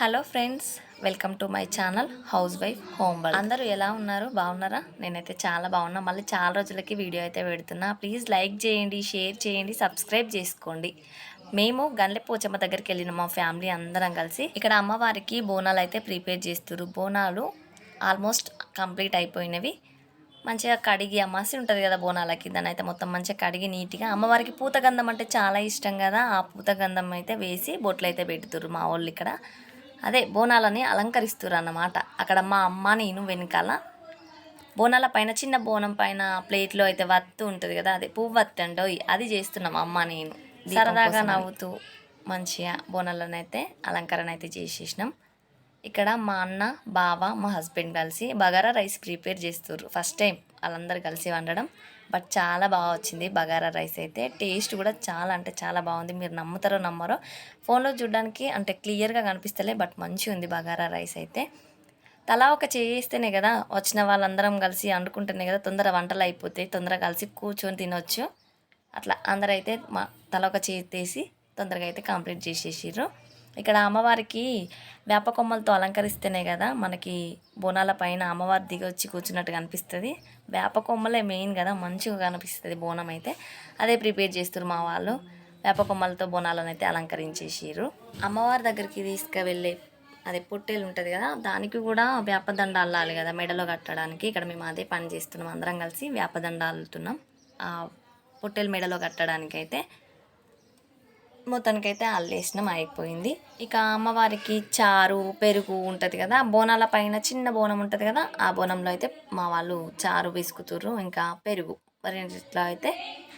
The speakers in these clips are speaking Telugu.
Hello friends welcome to my channel housewife home work. అందరూ ఎలా ఉన్నారు? బాగున్నారా? నేనైతే చాలా బాగున్నా. మళ్ళీ చాలా రోజులకి వీడియో అయితే పెడుతున్నా. ప్లీజ్ లైక్ చేయండి షేర్ చేయండి సబ్స్క్రైబ్ చేసుకోండి. మేము గండ్లె పోచమ్మ దగ్గరికి వెళ్ళిన మా ఫ్యామిలీ అందరం కలిసి ఇక్కడ అమ్మవారికి బోనాలు అయితే ప్రిపేర్ చేస్తారు బోనాలు ఆల్మోస్ట్ కంప్లీట్ అయిపోయినవి. మంచిగా కడిగి అమ్మాసి ఉంటుంది కదా బోనాలకి దాని అయితే మొత్తం మంచిగా కడిగి నీట్గా. అమ్మవారికి పూతగంధం అంటే చాలా ఇష్టం కదా. ఆ పూతగంధం అయితే వేసి బొట్లు అయితే పెడుతుర్రు మా వాళ్ళు ఇక్కడ. అదే బోనాలని అలంకరిస్తుర్రు అన్నమాట అక్కడ మా అమ్మ నేను వెనకాల. బోనాల పైన చిన్న బోనం పైన ప్లేట్లో అయితే వత్తు ఉంటుంది కదా అదే పువ్వు వత్తి అంటో. అది చేస్తున్నాం అమ్మ నేను. సరదాగా నవ్వుతూ మంచిగా బోనాలను అయితే అలంకరణ అయితే చేసేసినాం. ఇక్కడ మా అన్న బావ మా హస్బెండ్ కలిసి బగారా రైస్ ప్రిపేర్ చేస్తారు ఫస్ట్ టైం వాళ్ళందరూ కలిసి వండడం. బట్ చాలా బాగా వచ్చింది. బగారా రైస్ అయితే. టేస్ట్ కూడా చాలా అంటే చాలా బాగుంది. మీరు నమ్ముతారో నమ్మరో ఫోన్లో చూడడానికి అంటే క్లియర్గా కనిపిస్తలే బట్ మంచిగా ఉంది బగారా రైస్ అయితే. తలా ఒక చేస్తేనే కదా వచ్చిన వాళ్ళందరం కలిసి వండుకుంటేనే కదా తొందర వంటలు అయిపోతాయి తొందరగా కలిసి కూర్చొని తినొచ్చు. అట్లా అందరూ అయితే మా తల ఒక చేసి తొందరగా అయితే కంప్లీట్ చేసేసారు ఇక్కడ అమ్మవారికి వేప కొమ్మలతో అలంకరిస్తేనే కదా మనకి బోనాల పైన అమ్మవారి దిగి వచ్చి కూర్చున్నట్టు కనిపిస్తుంది. వేప కొమ్మలే మెయిన్ కదా మంచిగా కనిపిస్తుంది బోనం అయితే. అదే ప్రిపేర్ చేస్తారు మా వాళ్ళు. వేప కొమ్మలతో బోనాలను అయితే అలంకరించేసారు అమ్మవారి దగ్గరికి తీసుకువెళ్ళే అదే పొట్టేలు ఉంటుంది కదా దానికి కూడా వేపదండ అల్లాలి కదా మెడలో కట్టడానికి. ఇక్కడ మేము అదే పని చేస్తున్నాం అందరం కలిసి వేపదండ అల్లుతున్నాం. పొట్టేలు మెడలో కట్టడానికి అయితే మొత్తానికైతే అల్లేసినాం అయిపోయింది. ఇక అమ్మవారికి చారు పెరుగు ఉంటుంది కదా బోనాల పైన చిన్న బోనం ఉంటుంది కదా ఆ బోనంలో అయితే మా వాళ్ళు చారు విసుకుతుర్రు ఇంకా పెరుగు రెండిట్లో అయితే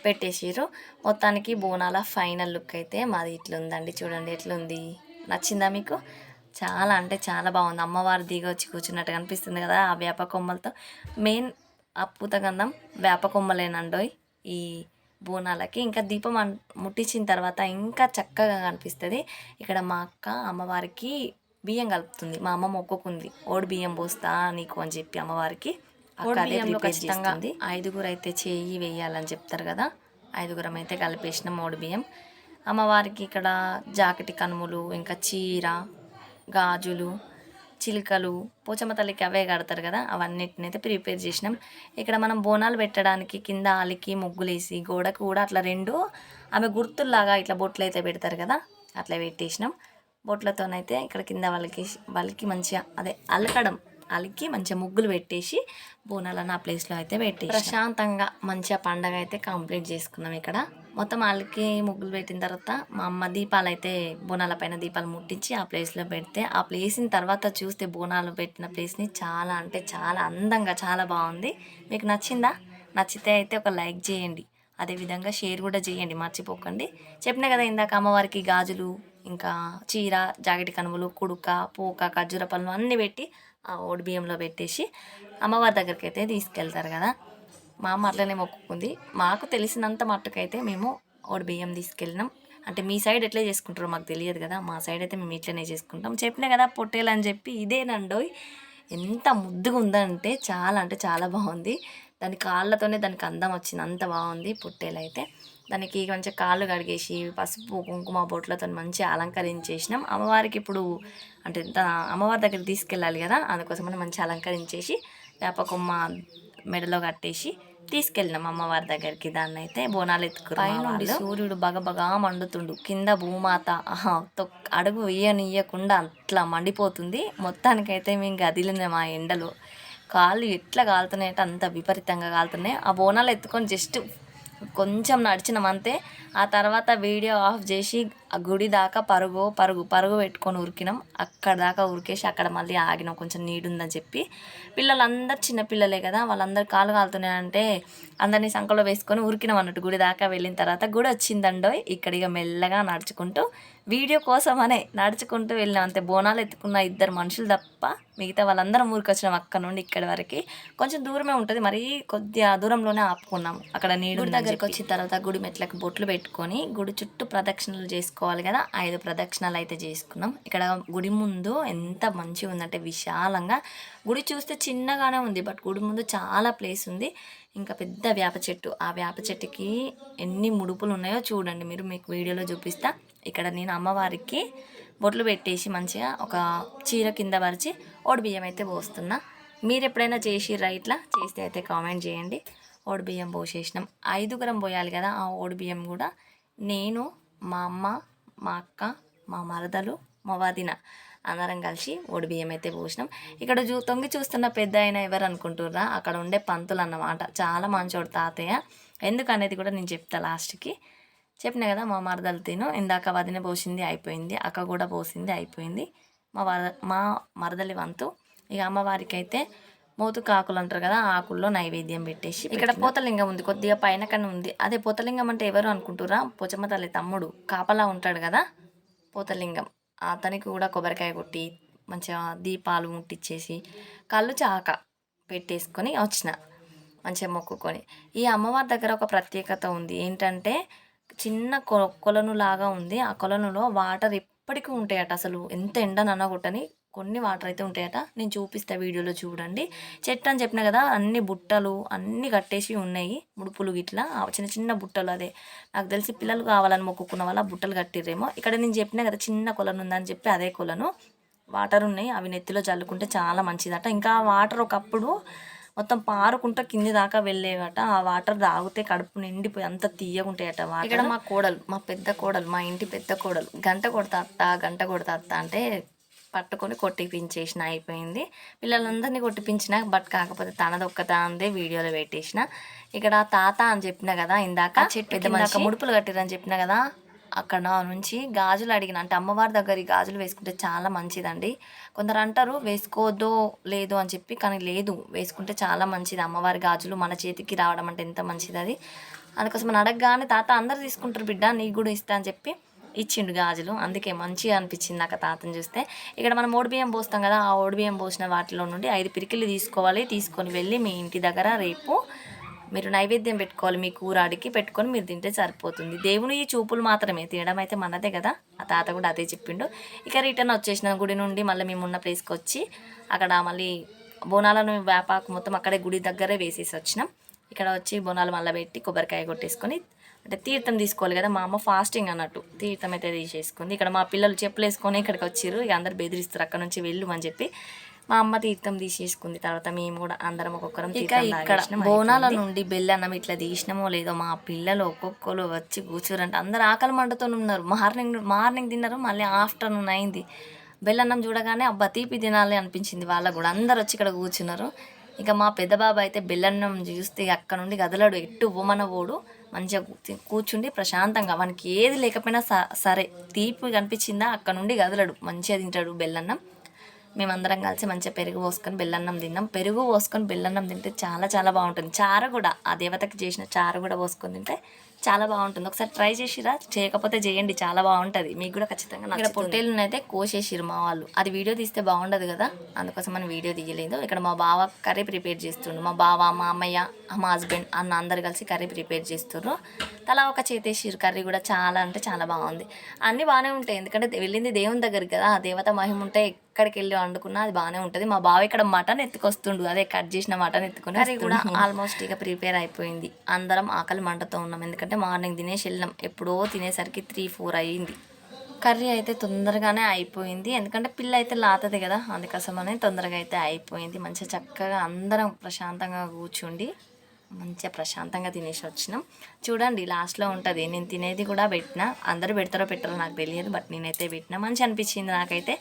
పెట్టేసిర్రు. మొత్తానికి బోనాల ఫైనల్ లుక్ అయితే మాది ఇట్లుందండి చూడండి ఎట్లుంది. నచ్చిందా మీకు? చాలా అంటే చాలా బాగుంది. అమ్మవారి దిగి వచ్చి కూర్చున్నట్టు కనిపిస్తుంది కదా ఆ వేప కొమ్మలతో. మెయిన్ ఆ పూతగంధం వేప కొమ్మలేనండోయ్ ఈ బోనాలకి ఇంకా దీపం ముట్టించిన తర్వాత ఇంకా చక్కగా కనిపిస్తుంది. ఇక్కడ మా అక్క అమ్మవారికి బియ్యం కలుపుతుంది. మా అమ్మ మొక్కుకుంది ఓడి బియ్యం పోస్తా నీకు అని చెప్పి అమ్మవారికి చేస్తుంది. ఐదుగురు అయితే చేయి వేయాలని చెప్తారు కదా. ఐదుగురం అయితే కలిపేసిన మోడి బియ్యం. అమ్మవారికి ఇక్కడ జాకెట్ కనుములు ఇంకా చీర గాజులు చిలుకలు పోచమ్మ తల్లికి అవే కడతారు కదా అవన్నిటిని అయితే ప్రిపేర్ చేసినాం. ఇక్కడ మనం బోనాలు పెట్టడానికి కింద అలికి ముగ్గులేసి గోడకు కూడా అట్లా రెండు ఆమె గుర్తుల్లాగా ఇట్లా బొట్లు అయితే పెడతారు కదా అట్లా పెట్టేసినాం. బొట్లతోనైతే ఇక్కడ కింద వాళ్ళకి వాళ్ళకి మంచిగా అదే అలకడం అలికి మంచిగా ముగ్గులు పెట్టేసి బోనాలను ఆ ప్లేస్లో అయితే పెట్టేసి ప్రశాంతంగా మంచిగా పండగ అయితే కంప్లీట్ చేసుకున్నాం ఇక్కడ. మొత్తం వాళ్ళకి ముగ్గులు పెట్టిన తర్వాత మా అమ్మ దీపాలు అయితే బోనాల పైన దీపాలు ముట్టించి ఆ ప్లేస్లో పెడితే ఆ ప్లేస్ని తర్వాత చూస్తే బోనాలు పెట్టిన ప్లేస్ని చాలా అంటే చాలా అందంగా చాలా బాగుంది. మీకు నచ్చిందా? నచ్చితే అయితే ఒక లైక్ చేయండి. అదేవిధంగా షేర్ కూడా చేయండి మర్చిపోకండి. చెప్పిన కదా ఇందాక అమ్మవారికి గాజులు ఇంకా చీర జాకెట్ కనుమలు కుడుక పూక ఖర్జూర పళ్ళు అన్నీ పెట్టి ఆ ఓడి బియ్యంలో పెట్టేసి అమ్మవారి దగ్గరికి అయితే తీసుకెళ్తారు కదా. మా అమ్మ అట్లనే మొక్కుకుంది. మాకు తెలిసినంత మట్టుకైతే మేము ఓడి బియ్యం తీసుకెళ్ళినాం. అంటే మీ సైడ్ ఎట్లా చేసుకుంటారో మాకు తెలియదు కదా. మా సైడ్ అయితే మేము ఇట్లనే చేసుకుంటాం. చెప్పిన కదా పొట్టేలు అని చెప్పి ఇదేనండోయ్ ఎంత ముద్దుగా ఉందంటే చాలా అంటే చాలా బాగుంది. దాని కాళ్ళతోనే దానికి అందం వచ్చింది. అంత బాగుంది పొట్టేలు అయితే. దానికి కొంచెం కాళ్ళు కడిగేసి పసుపు కుంకుమ బొట్లతో మంచిగా అలంకరించేసినాం. అమ్మవారికి ఇప్పుడు అంటే అమ్మవారి దగ్గర తీసుకెళ్ళాలి కదా. అందుకోసమని మంచి అలంకరించేసి వేపకొమ్మ మెడలో కట్టేసి తీసుకెళ్ళినాం అమ్మవారి దగ్గరికి దాన్ని అయితే బోనాలు ఎత్తుకున్నాం సూర్యుడు బగబగా మండుతుండు. కింద భూమాత అడుగు వేయనియకుండా అట్లా మండిపోతుంది. మొత్తానికైతే మేము గదిలిన మా ఎండలో. కాళ్ళు ఎట్లా కాలుతున్నాయి అంటే అంత విపరీతంగా కాలుతున్నాయి. ఆ బోనాలు ఎత్తుకొని జస్ట్ కొంచెం నడిచినాం అంతే. ఆ తర్వాత వీడియో ఆఫ్ చేసి ఆ గుడి దాకా పరుగు పరుగు పరుగు పెట్టుకొని ఉరికినాం. అక్కడ దాకా ఉరికేసి అక్కడ మళ్ళీ ఆగినాం. కొంచెం నీడుందని చెప్పి. పిల్లలందరూ చిన్న పిల్లలే కదా. వాళ్ళందరూ కాలు కాలుతున్నాయంటే అందరినీ సంకలో వేసుకొని ఉరికినాం అన్నట్టు. గుడి దాకా వెళ్ళిన తర్వాత గుడి వచ్చిందండో ఇక్కడ ఇక మెల్లగా నడుచుకుంటూ వీడియో కోసమనే నడుచుకుంటూ వెళ్ళినాం. అంతే బోనాలు ఎత్తుకున్న ఇద్దరు మనుషులు తప్ప మిగతా వాళ్ళందరం ఊరికి వచ్చినాం అక్కడ నుండి ఇక్కడి వరకు. కొంచెం దూరమే ఉంటుంది. మరీ కొద్దిగా దూరంలోనే ఆపుకున్నాం. అక్కడ నీడు దగ్గరికి వచ్చిన తర్వాత గుడి మెట్లకు బొట్లు పెట్టుకొని గుడి చుట్టూ ప్రదక్షిణలు చేసుకోవాలి కదా. ఐదు ప్రదక్షిణలు అయితే చేసుకున్నాం. ఇక్కడ గుడి ముందు ఎంత మంచిగా ఉందంటే విశాలంగా. గుడి చూస్తే చిన్నగానే ఉంది బట్ గుడి ముందు చాలా ప్లేస్ ఉంది. ఇంకా పెద్ద వేప చెట్టు. ఆ వేప చెట్టుకి ఎన్ని ముడుపులు ఉన్నాయో చూడండి. మీరు మీకు వీడియోలో చూపిస్తా. ఇక్కడ నేను అమ్మవారికి బొట్లు పెట్టేసి మంచిగా ఒక చీర కింద పరిచి ఓడి బియ్యం అయితే పోస్తున్నా. మీరు ఎప్పుడైనా చేసిర్రా ఇట్లా? చేస్తే అయితే కామెంట్ చేయండి. ఓడి బియ్యం పోసేసినాం. ఐదుగురం పోయాలి కదా ఆ ఓడి బియ్యం కూడా. నేను మా అమ్మ మా అక్క మా మరదలు మా వదిన అందరం కలిసి ఓడి బియ్యం అయితే పోసినాం. ఇక్కడ చూ తొంగి చూస్తున్న పెద్ద ఆయన ఎవరు అనుకుంటుర్రా? అక్కడ ఉండే పంతులు అన్నమాట. చాలా మంచోడు తాతయ్య. ఎందుకనేది కూడా నేను చెప్తా లాస్ట్కి. చెప్పిన కదా మా మరదలు తిను ఇందాక వదిన పోసింది అయిపోయింది అక్క కూడా పోసింది అయిపోయింది. మా వద మా మరదలి వంతు. ఇక అమ్మవారికి అయితే మోతుకు ఆకులు అంటారు కదా ఆకుల్లో నైవేద్యం పెట్టేసి ఇక్కడ పోతలింగం ఉంది కొద్దిగా పైన కన్నా ఉంది. అదే పోతలింగం అంటే ఎవరు అనుకుంటురా పోచమ్మ తల్లి తమ్ముడు కాపలా ఉంటాడు కదా పోతలింగం. అతనికి కూడా కొబ్బరికాయ కొట్టి మంచిగా దీపాలు ముట్టించేసి కళ్ళు చాక పెట్టేసుకొని వచ్చిన మంచిగా మొక్కుకొని. ఈ అమ్మవారి దగ్గర ఒక ప్రత్యేకత ఉంది. ఏంటంటే చిన్న కొ కొలను లాగా ఉంది. ఆ కొలనులో వాటర్ ఎప్పటికీ ఉంటాయట అసలు. ఎంత ఎండనన్నా కొట్టని కొన్ని వాటర్ అయితే ఉంటాయట. నేను చూపిస్తా వీడియోలో చూడండి. చెట్టు అని చెప్పిన కదా అన్ని బుట్టలు అన్ని కట్టేసి ఉన్నాయి. ముడుపులు గిట్లా. చిన్న చిన్న బుట్టలు అదే. నాకు తెలిసి పిల్లలు కావాలని మొక్కుకున్న వాళ్ళ బుట్టలు కట్టిర్రేమో. ఇక్కడ నేను చెప్పిన కదా చిన్న కొలను ఉందని చెప్పి అదే కొలను. వాటర్ ఉన్నాయి. అవి నెత్తిలో చల్లుకుంటే చాలా మంచిదట. ఇంకా వాటర్ ఒకప్పుడు మొత్తం పారుకుంటా కింది దాకా వెళ్ళేవట. ఆ వాటర్ తాగితే కడుపు నిండిపోయి అంత తీయగుంటాయట వాటర్. ఇక్కడ మా కోడలు మా పెద్ద కోడలు మా ఇంటి పెద్ద కోడలు. గంట కొడతా అత్త గంట కొడతా అత్త అంటే పట్టుకొని కొట్టిపించేసిన అయిపోయింది. పిల్లలందరినీ కొట్టిపించిన బట్ కాకపోతే తనది ఒక్కతా అందే వీడియోలో పెట్టేసిన. ఇక్కడ తాత అని చెప్పిన కదా ఇందాక చెట్టు పెద్ద మనిషి. ముడుపులు కట్టిరని చెప్పిన కదా అక్కడ నుంచి గాజులు అడిగిన. అంటే అమ్మవారి దగ్గర ఈ గాజులు వేసుకుంటే చాలా మంచిదండి. కొందరు అంటారు వేసుకోవద్దో లేదు అని చెప్పి కానీ లేదు వేసుకుంటే చాలా మంచిది. అమ్మవారి గాజులు మన చేతికి రావడం అంటే ఎంత మంచిది అది. అందుకోసం అడగగానే తాత అందరు తీసుకుంటారు బిడ్డ నీకు కూడా ఇస్తా అని చెప్పి ఇచ్చిండు గాజులు. అందుకే మంచిగా అనిపించింది నాకు తాతను చూస్తే. ఇక్కడ మనం ఓడి బియ్యం పోస్తాం కదా ఆ ఓడి బియ్యం పోసిన వాటిలో నుండి ఐదు పిరికిలు తీసుకోవాలి. తీసుకొని వెళ్ళి మీ ఇంటి దగ్గర రేపు మీరు నైవేద్యం పెట్టుకోవాలి. మీ కూరాడికి పెట్టుకొని మీరు తింటే సరిపోతుంది. దేవుని ఈ చూపులు మాత్రమే. తినడం అయితే మనదే కదా. ఆ తాత కూడా అదే చెప్పిండు. ఇక రిటర్న్ వచ్చేసిన గుడి నుండి మళ్ళీ మేము ఉన్న ప్లేస్కి వచ్చి అక్కడ మళ్ళీ బోనాలను వేపాకు మొత్తం అక్కడే గుడి దగ్గరే వేసేసి వచ్చినాం. ఇక్కడ వచ్చి బోనాలు మళ్ళీ పెట్టి కొబ్బరికాయ కొట్టేసుకొని అంటే తీర్థం తీసుకోవాలి కదా మా అమ్మ ఫాస్టింగ్ అన్నట్టు. తీర్థం అయితే తీసేసుకుంది. ఇక్కడ మా పిల్లలు చెప్పులు వేసుకొని ఇక్కడికి వచ్చిర్రు. ఇక అందరు బెదిరిస్తారు అక్కడ నుంచి వెళ్ళు అని చెప్పి. మా అమ్మ తీర్థం తీసేసుకుంది. తర్వాత మేము కూడా అందరం ఒక్కొక్కరం ఇక ఇక్కడ బోనాల నుండి బెల్లన్నం ఇట్లా తీసినామో లేదో మా పిల్లలు ఒక్కొక్కరు వచ్చి కూర్చోరంటే అందరు ఆకలి మంటతో ఉన్నారు. మార్నింగ్ మార్నింగ్ తిన్నారు మళ్ళీ ఆఫ్టర్నూన్ అయింది. బెల్లన్నం చూడగానే అబ్బా తీపి తినాలి అనిపించింది. వాళ్ళకు కూడా అందరు వచ్చి ఇక్కడ కూర్చున్నారు. ఇక మా పెద్ద బాబు అయితే బెల్లన్నం చూస్తే అక్కడ నుండి గదలడు ఎట్టు బొమ్మన ఓడు మంచిగా కూర్చుండి ప్రశాంతంగా మనకి ఏది లేకపోయినా స- సరే. తీపి కనిపించిందా అక్కడ నుండి కదలడు. మంచిగా తింటాడు బెల్లన్నం. మేమందరం కలిసి మంచిగా పెరుగు పోసుకొని బెల్లన్నం తిన్నాం. పెరుగు పోసుకొని బెల్లన్నం తింటే చాలా చాలా బాగుంటుంది. చారు కూడా ఆ దేవతకి చేసిన చారు కూడా పోసుకొని తింటే చాలా బాగుంటుంది. ఒకసారి ట్రై చేసిరా? చేయకపోతే చేయండి. చాలా బాగుంటుంది. మీకు కూడా ఖచ్చితంగా ఇక్కడ పొట్టేళ్ళని అయితే కోసేసిరు మా వాళ్ళు. అది వీడియో తీస్తే బాగుండదు కదా? అందుకోసం మనం వీడియో తీయలేదు. ఇక్కడ మా బావ కర్రీ ప్రిపేర్ చేస్తుండు. మా బావ మా అమ్మయ్య మా హస్బెండ్ అన్న అందరు కలిసి కర్రీ ప్రిపేర్ చేస్తుర్రు తలా ఒక చేతేసిరు కర్రీ కూడా చాలా అంటే చాలా బాగుంది. అన్నీ బాగానే ఉంటాయి. ఎందుకంటే వెళ్ళింది దేవుని దగ్గరికి కదా? ఆ దేవత మహిమ ఉంటే ఎక్కడికి వెళ్ళి వండుకున్నా అది బాగానే ఉంటుంది. మా బావ ఇక్కడ మటన్ ఎత్తుకొస్తుండు. అదే కట్ చేసిన మటన్ ఎత్తుకుని అది కూడా ఆల్మోస్ట్ ఇక ప్రిపేర్ అయిపోయింది. అందరం ఆకలి మంటతో ఉన్నాం. ఎందుకంటే మార్నింగ్ తినేసి వెళ్ళాం ఎప్పుడో తినేసరికి త్రీ ఫోర్ అయ్యింది. కర్రీ అయితే తొందరగానే అయిపోయింది. ఎందుకంటే పిల్ల అయితే లాతది కదా అందుకోసమనే తొందరగా అయితే అయిపోయింది. మంచిగా చక్కగా అందరం ప్రశాంతంగా కూర్చుండి మంచిగా ప్రశాంతంగా తినేసి వచ్చినాం. చూడండి లాస్ట్లో ఉంటుంది. నేను తినేది కూడా పెట్టిన. అందరూ పెడతారో పెట్టారో నాకు తెలియదు బట్ నేనైతే పెట్టిన. మంచి అనిపించింది నాకైతే.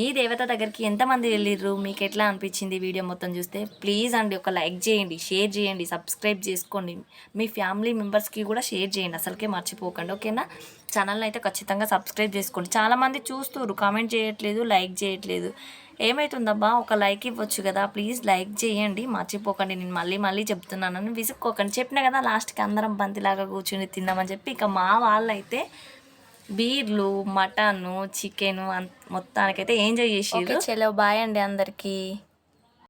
ఈ దేవత దగ్గరికి ఎంతమంది వెళ్ళిర్రు? మీకు ఎట్లా అనిపించింది వీడియో మొత్తం చూస్తే? ప్లీజ్ అండి ఒక లైక్ చేయండి షేర్ చేయండి సబ్స్క్రైబ్ చేసుకోండి. మీ ఫ్యామిలీ మెంబర్స్కి కూడా షేర్ చేయండి అసలుకే మర్చిపోకండి ఓకేనా? ఛానల్ని అయితే ఖచ్చితంగా సబ్స్క్రైబ్ చేసుకోండి. చాలామంది చూస్తున్నారు కామెంట్ చేయట్లేదు లైక్ చేయట్లేదు. ఏమవుతుందబ్బా ఒక లైక్ ఇవ్వచ్చు కదా ప్లీజ్ లైక్ చేయండి మర్చిపోకండి. నేను మళ్ళీ మళ్ళీ చెప్తున్నానని విసుక్కోకండి. చెప్పిన కదా లాస్ట్కి అందరం బంతిలాగా కూర్చుని తిందామని చెప్పి ఇక మా వాళ్ళైతే బీర్లు మటన్ చికెన్ మొత్తానికైతే ఎంజాయ్ చేసి చలో బాయ్ అండి అందరికీ.